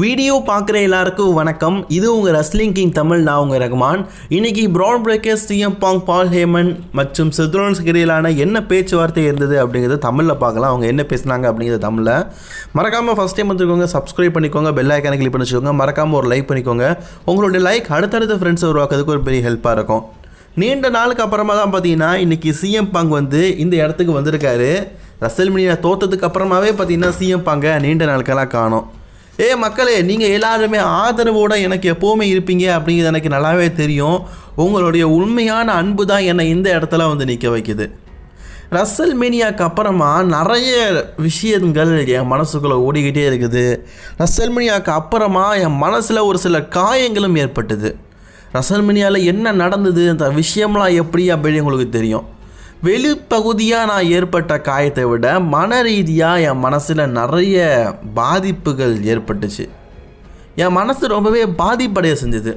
Video பார்க்குற எல்லாருக்கும் வணக்கம். இது உங்கள் ரஸ்லிங் கிங் தமிழ் நான் உங்கள் ரகுமான். இன்னைக்கு Bron Breakker CM Punk Paul Heyman மற்றும் சித்ரோன்ஸ்க்கு இடையிலான என்ன பேச்சுவார்த்தை இருந்தது அப்படிங்கிறத தமிழில் பார்க்கலாம். அவங்க என்ன பேசுனாங்க அப்படிங்கிறது தமிழில். மறக்காமல் ஃபஸ்ட் டைம் வந்துருக்கோங்க சப்ஸ்கிரைப் பண்ணிக்கோங்க பெல் ஐக்கானை கிளிக் பண்ணி வச்சுக்கோங்க. மறக்காமல் ஒரு லைக் பண்ணிக்கோங்க. உங்களுடைய லைக் அடுத்தடுத்த ஃப்ரெண்ட்ஸ் உருவாக்குறதுக்கு ஒரு பெரிய ஹெல்ப்பாக இருக்கும். நீண்ட நாளுக்கு அப்புறமா தான் பார்த்தீங்கன்னா இன்றைக்கி சிஎம் பாங் வந்து இந்த இடத்துக்கு வந்திருக்காரு. ரசல்மினியா தோத்ததுக்கு அப்புறமாவே பார்த்தீங்கன்னா சிஎம் பாங்க நீண்ட நாளுக்கெல்லாம் காணும். ஏ மக்களே நீங்கள் எல்லாருமே ஆதரவோடு எனக்கு எப்போவுமே இருப்பீங்க அப்படிங்கிறது எனக்கு நல்லாவே தெரியும். உங்களுடைய உண்மையான அன்பு தான் என்னை இந்த இடத்துல வந்து நிற்க வைக்குது. ரசல் மீனியாக்கு அப்புறமா நிறைய விஷயங்கள் என் மனசுக்குள்ளே ஓடிக்கிட்டே இருக்குது. ரசல் மீனியாக்கு அப்புறமா என் மனசில் ஒரு சில காயங்களும் ஏற்பட்டது. ரசல்மினியாவில் என்ன நடந்தது அந்த விஷயம்லாம் எப்படி அப்படின்னு உங்களுக்கு தெரியும். வெளிப்பகுதியாக நான் ஏற்பட்ட காயத்தை விட மன ரீதியாக என் மனசில் நிறைய பாதிப்புகள் ஏற்பட்டுச்சு. என் மனசு ரொம்பவே பாதிப்படைய செஞ்சது.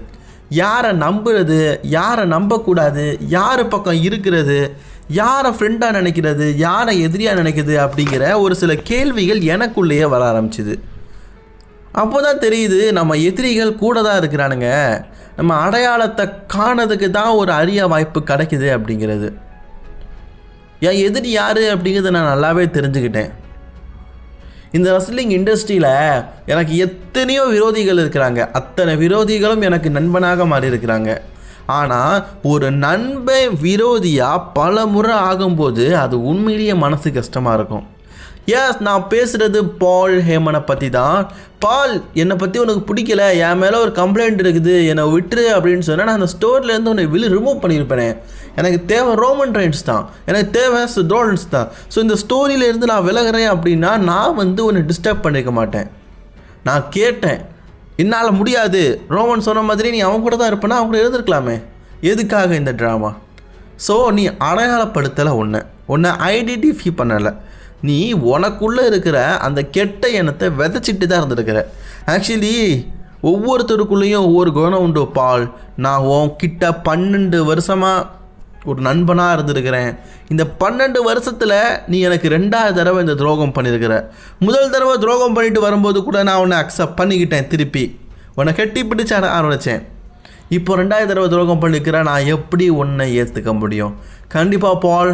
யாரை நம்புறது யாரை நம்பக்கூடாது யார் பக்கம் இருக்கிறது யாரை ஃப்ரெண்டாக நினைக்கிறது யாரை எதிரியாக நினைக்கிறது அப்படிங்கிற ஒரு சில கேள்விகள் எனக்குள்ளேயே வர ஆரம்பிச்சிது. அப்போ தான் தெரியுது நம்ம எதிரிகள் கூட தான் இருக்கிறானுங்க. நம்ம அடையாளத்தை காணதுக்கு தான் ஒரு அரிய வாய்ப்பு கிடைக்குது அப்படிங்கிறது. என் எதிரி யார் அப்படிங்கிறத நான் நல்லாவே தெரிஞ்சுக்கிட்டேன். இந்த ரெஸ்லிங் இண்டஸ்ட்ரியில் எனக்கு எத்தனையோ விரோதிகள் இருக்கிறாங்க. அத்தனை விரோதிகளும் எனக்கு நண்பனாக மாறி இருக்கிறாங்க ஆனால் ஒரு நண்பன் விரோதியாக பல முறை ஆகும்போது அது உண்மையிலேயே மனசு கஷ்டமாக இருக்கும். எஸ் நான் பேசுகிறது பால் ஹேமனை பற்றி தான் பால் என்னை பற்றி உனக்கு பிடிக்கல என் மேலே ஒரு கம்ப்ளைண்ட் இருக்குது என்னை விட்டுரு அப்படின்னு சொன்னால் நான் அந்த ஸ்டோர்லேருந்து உன்னை வெளியே ரிமூவ் பண்ணியிருப்பேனே எனக்கு தேவை ரோமன் ரைன்ஸ் தான். எனக்கு தேவை ரோலன்ஸ் தான். ஸோ இந்த ஸ்டோரியிலேருந்து நான் விலகிறேன் அப்படின்னா நான் வந்து உன்னை டிஸ்டர்ப் பண்ணிக்க மாட்டேன். நான் கேட்டேன். என்னால் முடியாது. ரோமன் சொன்ன மாதிரி நீ அவன் கூட தான் இருப்பேன்னா அவங்க கூட இருந்திருக்கலாமே. எதுக்காக இந்த ட்ராமா ஸோ நீ அடையாளப்படுத்தலை ஒன்று உன்னை ஐடென்டிஃபை பண்ணலை. நீ உனக்குள்ளே இருக்கிற அந்த கெட்ட எண்ணத்தை விதைச்சிட்டு தான் இருந்திருக்கிற. ஆக்சுவலி ஒவ்வொருத்தருக்குள்ளேயும் ஒவ்வொரு குணம் உண்டு பால். நான் உன் கிட்ட பன்னெண்டு வருஷமாக ஒரு நண்பனாக இருந்திருக்கிறேன். இந்த பன்னெண்டு வருஷத்தில் நீ எனக்கு ரெண்டாவது தடவை இந்த துரோகம் பண்ணியிருக்கிற. முதல் தடவை துரோகம் பண்ணிட்டு வரும்போது கூட நான் உன்னை அக்செப்ட் பண்ணிக்கிட்டேன் திருப்பி. உன்னை கட்டி பிடிச்ச ஆரம்பித்தேன் இப்போ ரெண்டாவது தடவை துரோகம் பண்ணிக்கிறேன் நான் எப்படி உன்னை ஏற்றுக்க முடியும்? கண்டிப்பாக பால்.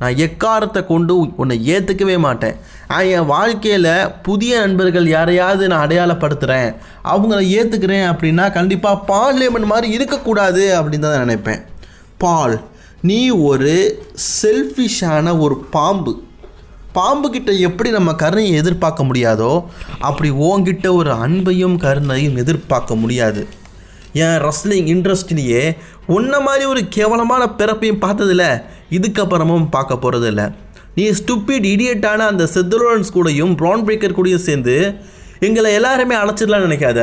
நான் எக்காரத்தை கொண்டு உன்னை ஏற்றுக்கவே மாட்டேன். என் வாழ்க்கையில் புதிய நண்பர்கள் யாரையாவது நான் அடையாளப்படுத்துகிறேன் அவங்கள ஏற்றுக்கிறேன் அப்படின்னா கண்டிப்பாக பார்லிமெண்ட் மாதிரி இருக்கக்கூடாது அப்படின்னு தான் நினைப்பேன். பால் நீ ஒரு செல்ஃபிஷான ஒரு பாம்பு. பாம்பு கிட்ட எப்படி நம்ம கருணையை எதிர்பார்க்க முடியாதோ அப்படி ஓங்கிட்ட ஒரு அன்பையும் கருணையும் எதிர்பார்க்க முடியாது. என் ரஸ்லிங் இண்டஸ்ட்ரியிலேயே உன்ன மாதிரி ஒரு கேவலமான பிறப்பையும் பார்த்ததில்ல. இதுக்கப்புறமும் பார்க்க போகிறதில்ல நீ ஸ்டூப்பிட் இடியட்டான அந்த செத்துலோன்ஸ் கூடயும் ப்ரான் பிரேக்கர் கூடயும் சேர்ந்து எங்களை எல்லாருமே அழைச்சிடலான்னு நினைக்காத.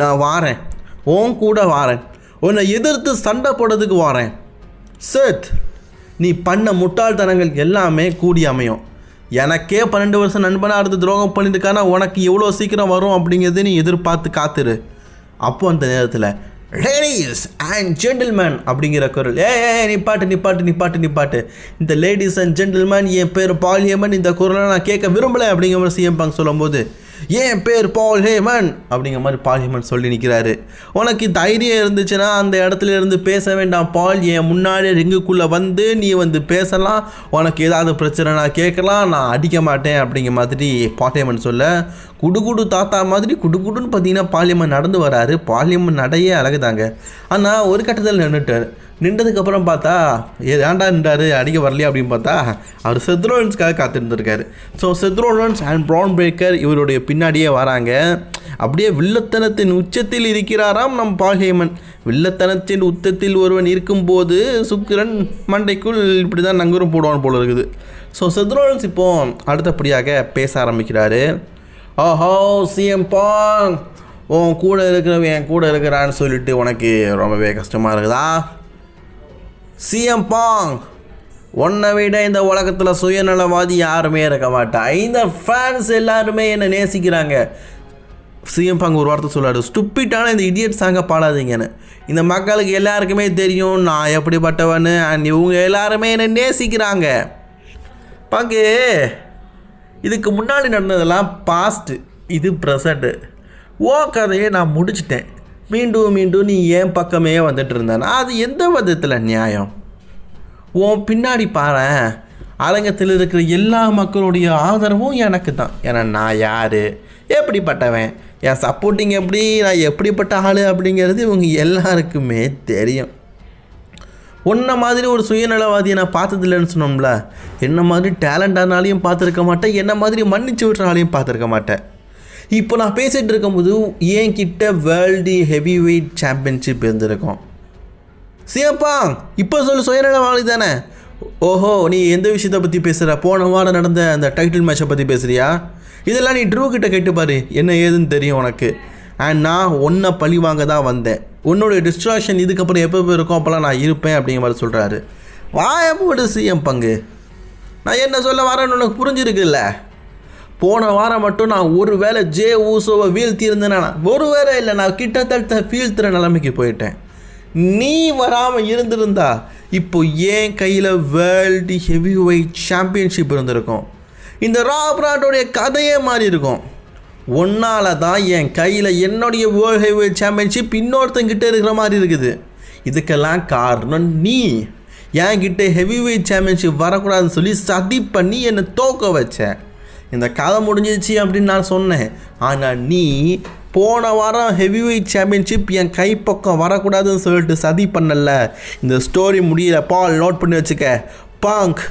நான் வாரேன். உன் கூட வாரேன். உன்னை எதிர்த்து சண்டை போடுறதுக்கு வாரேன். சேத் நீ பண்ண முட்டாள்தனங்கள் எல்லாமே கூடி அமையும். எனக்கே பன்னெண்டு வருஷம் நண்பனாக இருந்து துரோகம் பண்ணியிருக்கானா உனக்கு எவ்வளோ சீக்கிரம் வரும் அப்படிங்கிறது நீ எதிர்பார்த்து காத்துரு. அப்போ அந்த நேரத்தில் லேடிஸ் அண்ட் ஜென்டில்மேன் அப்படிங்கிற குரல் ஏ ஏ நிப்பாட்டு நிப்பாட்டு நிப்பாட்டு நிப்பாட்டு. இந்த லேடிஸ் அண்ட் ஜென்டில்மேன் என் பேர் பால் இந்த குரலை நான் கேட்க விரும்பலை அப்படிங்கிற மாதிரி சிஎம் பாங் சொல்லும்போது ஏன் பேர் பால் ஹேமன் அப்படிங்கிற மாதிரி பால் ஹேமன் சொல்லி நிற்கிறாரு உனக்கு தைரியம் இருந்துச்சுன்னா அந்த இடத்துல இருந்து பேச வேண்டாம் பால். என் முன்னாடி ரிங்குக்குள்ளே வந்து நீ வந்து பேசலாம். உனக்கு ஏதாவது பிரச்சனை நான் கேட்கலாம். நான் அடிக்க மாட்டேன் அப்படிங்கிற மாதிரி பால் ஹேமன் சொல்ல குடுகுடு தாத்தா மாதிரி குடுகுடுன்னு பார்த்தீங்கன்னா பாலியம்மன் நடந்து வராரு. பாலியம்மன் நடையே அழகுதாங்க. ஆனால் ஒரு கட்டத்தில் நின்றுட்டார் நின்றதுக்கப்புறம் பார்த்தா ஏதாண்டா ஏன்டா நின்றாரு? அடிக்க வரலையா? அப்படின்னு பார்த்தா அவர் செத்ரோலன்ஸ்க்காக காத்திருந்திருக்காரு. So Seth Rollins and Bron Breakker இவருடைய பின்னாடியே வராங்க. அப்படியே வில்லத்தனத்தின் உச்சத்தில் இருக்கிறாராம் நம் பால்ஹேமன் வில்லத்தனத்தின் உச்சத்தில் ஒருவன் இருக்கும்போது சுக்கிரன் மண்டைக்குள் இப்படி தான் நங்கூரம் போடுவான் போல இருக்குது. ஸோ செத்ரோலன்ஸ் இப்போ அடுத்தபடியாக பேச ஆரம்பிக்கிறாரு. ஓஹோ சிஎம் பாங்! உன் கூட இருக்கிறவன் என் கூட இருக்கிறான்னு சொல்லிட்டு உனக்கு ரொம்பவே கஷ்டமாக இருக்குதா? CM Punk. உன்னை விட இந்த உலகத்தில் சுயநலவாதி யாருமே இருக்க மாட்டான் இந்த ஃபேன்ஸ் எல்லாருமே என்னை நேசிக்கிறாங்க. சிஎம் பாங்க ஒரு வார்த்தை சொல்லாரு. ஸ்டுப்பிட்டான இந்த இடியட் சாங்கை பாடாதீங்கன்னு இந்த மக்களுக்கு எல்லாருக்குமே தெரியும் நான் எப்படிப்பட்டவன்னு அண்ட் இவங்க எல்லாருமே என்னை நேசிக்கிறாங்க. பங்கு இதுக்கு முன்னாடி நடந்ததெல்லாம் பாஸ்ட்டு இது ப்ரெசண்ட்டு ஓ கதையை நான் முடிச்சிட்டேன். மீண்டும் மீண்டும் நீ ஏன் பக்கமே வந்துட்டு இருந்தேன்னா அது எந்த விதத்தில் நியாயம்? உன் பின்னாடி பாரேன் அரங்கத்தில் இருக்கிற எல்லா மக்களுடைய ஆதரவும் எனக்கு தான். ஏன்னா நான் யார்? எப்படிப்பட்டவன்? என் சப்போர்ட்டிங் எப்படி? நான் எப்படிப்பட்ட ஆள் அப்படிங்கிறது இவங்க எல்லாருக்குமே தெரியும். உன்ன மாதிரி ஒரு சுயநலவாதியை நான் பார்த்ததில்லைன்னு சொன்னோம்ல என்ன மாதிரி டேலண்டானாலையும் பார்த்துருக்க மாட்டேன் என்ன மாதிரி மன்னிச்சு விட்டுறனாலையும் பார்த்துருக்க மாட்டேன். இப்போ நான் பேசிகிட்டு இருக்கும்போது என் கிட்ட வேர்ல்டு ஹெவி வெயிட் சாம்பியன்ஷிப் இருந்திருக்கும். சியப்பா இப்போ சொல்லு சுயநலவாளி தானே? ஓஹோ நீ எந்த விஷயத்தை பற்றி பேசுகிற போன வாரம் நடந்த அந்த டைட்டில் மேட்சை பற்றி பேசுகிறியா இதெல்லாம் நீ ட்ரூ கிட்ட கேட்டு பாரு என்ன ஏதுன்னு தெரியும் உனக்கு. அண்ட் நான் ஒன்றை பழி வாங்க தான் வந்தேன். உன்னோட டிஸ்ட்ராக்ஷன் இதுக்கப்புறம் எப்போ இருக்கும்? அப்போல்லாம் நான் இருப்பேன் அப்படிங்கிற மாதிரி சொல்கிறாரு வாய போடு சிஎம் பங்கு. நான் என்ன சொல்ல வரேன்னு உனக்கு புரிஞ்சிருக்குல்ல? போன வாரம் மட்டும் நான் ஒரு வேளை ஜே ஊசோவை வீழ்த்தியிருந்தேன்னா ஒரு வேளை இல்லை நான் கிட்டத்தட்ட வீழ்த்துற நிலைமைக்கு போயிட்டேன். நீ வராமல் இருந்திருந்தா இப்போ ஏன் கையில் வேர்ல்டு ஹெவி வெயிட் சாம்பியன்ஷிப் இருந்திருக்கும். இந்த ராப்ராட்டோடைய கதையே மாறி இருக்கும். ஒன்னால் தான் என் கையில் என்னுடைய வேர்ல்டு ஹெவி வெயிட் சாம்பியன்ஷிப் இன்னொருத்தங்கிட்ட இருக்கிற மாதிரி இருக்குது. இதுக்கெல்லாம் காரணம் நீ. என்கிட்ட ஹெவி வெயிட் சாம்பியன்ஷிப் வரக்கூடாதுன்னு சொல்லி சதி பண்ணி என்னை தோக்க வச்சேன் இந்த கதை முடிஞ்சிச்சு அப்படின்னு நான் சொன்னேன். ஆனால் நீ போன வாரம் ஹெவி வெயிட் சாம்பியன்ஷிப் என் கைப்பக்கம் வரக்கூடாதுன்னு சொல்லிட்டு சதி பண்ணல. இந்த ஸ்டோரி முடியல பால் நோட் பண்ணி வச்சுக்க. பாங்க்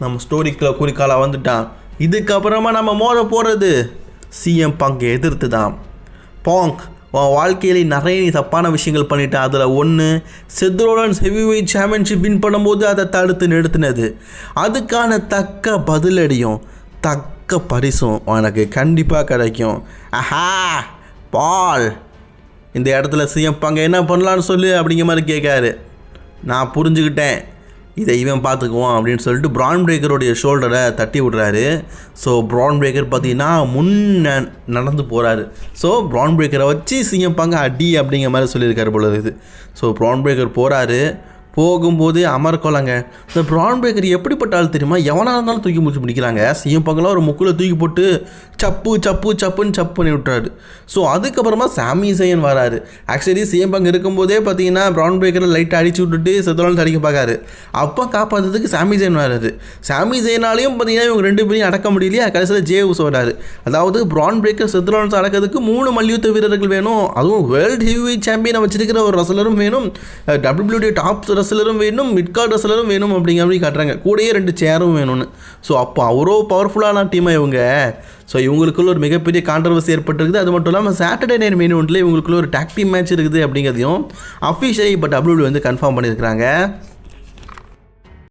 நம்ம ஸ்டோரிக்குள்ள குறிக்கால வந்துட்டான். இதுக்கப்புறமா நம்ம மோத போகிறது சிஎம் பங்க் எதிர்த்து தான். பாங்க் உன் வாழ்க்கையிலே நிறைய நீ தப்பான விஷயங்கள் பண்ணிட்ட. அதில் ஒன்று Seth Rollins heavyweight championship win பண்ணும்போது அதை தடுத்து நிறுத்தினது. அதுக்கான தக்க பதிலடியும் தக்க பரிசும் உனக்கு கண்டிப்பாக கிடைக்கும். ஆஹா பால். இந்த இடத்துல சிஎம் பங்க என்ன பண்ணலான்னு சொல்லு அப்படிங்கிற மாதிரி கேட்காரு. நான் புரிஞ்சுக்கிட்டேன். இதை இவன் பார்த்துக்குவான் அப்படின்னு சொல்லிட்டு ப்ரான் பிரேக்கருடைய ஷோல்டரை தட்டி விடுறாரு. ஸோ ப்ரான் பிரேக்கர் பார்த்தீங்கன்னா முன்ன நடந்து போகிறாரு ஸோ ப்ரான் பிரேக்கரை வச்சு சிஎம் பங்க அடி அப்படிங்கிற மாதிரி சொல்லியிருக்காரு போல ஸோ ப்ரான் பிரேக்கர் போகிறாரு போகும்போது அமர்கொலங்க இந்த ப்ரான் பிரேக்கர் எப்படிப்பட்ட ஆள் தெரியுமா? எவனாக இருந்தாலும் தூக்கி முடிச்சு பிடிக்கிறாங்க சிஎம் பங்கெல்லாம் ஒரு முக்கில் தூக்கி போட்டு சப்பு சப்பு சப்புன்னு சப்பு பண்ணி விட்டுறாரு. ஸோ அதுக்கப்புறமா சாமி சையன் வராரு. ஆக்சுவலி சிஎம் பங்க் இருக்கும்போதே பார்த்தீங்கன்னா பிரான் பிரேக்கரை லைட்டாக அடிச்சு விட்டுட்டு செத்தோலாம் அடிக்க பார்க்காரு. அப்போ காப்பாற்றுறதுக்கு சாமி சைன் வராரு. சாமி ஜெயினாலையும் பார்த்தீங்கன்னா இவங்க ரெண்டு பேரையும் அடக்க முடியலையா? கடைசியில் ஜே ஊஸ் வராரு. அதாவது ப்ரான் பிரேக்கர் செத்ரோன்ஸ் அடக்கிறதுக்கு மூணு மல்யுத்த வீரர்கள் வேணும். அதுவும் வேர்ல்டு ஹெவி சாம்பியனை வச்சிருக்கிற ஒரு ரசலரும் வேணும். டபிள்யூடி டாப் ரசலரும் வேணும் மிட் கார்டு ரசலரும் வேணும் அப்படிங்கிற மாதிரி காட்டுறாங்க. கூடயே ரெண்டு சேரும் வேணும்னு. ஸோ அப்போ அவ்வளோ பவர்ஃபுல்லான டீமாக இவங்க. ஸோ இவங்களுக்குள்ள ஒரு மிகப்பெரிய கான்ட்ரவர்சி ஏற்பட்டிருக்குது. அது மட்டும் இல்லாமல் சாட்டர்டே நைட் மெயின் ஒன்றில் இவங்களுக்குள்ள ஒரு டாக் மேட்ச் இருக்குது அப்படிங்கிறதையும் அஃபிஷியலி இப்போ டபிள்யூ வந்து கன்ஃபார்ம் பண்ணியிருக்கிறாங்க.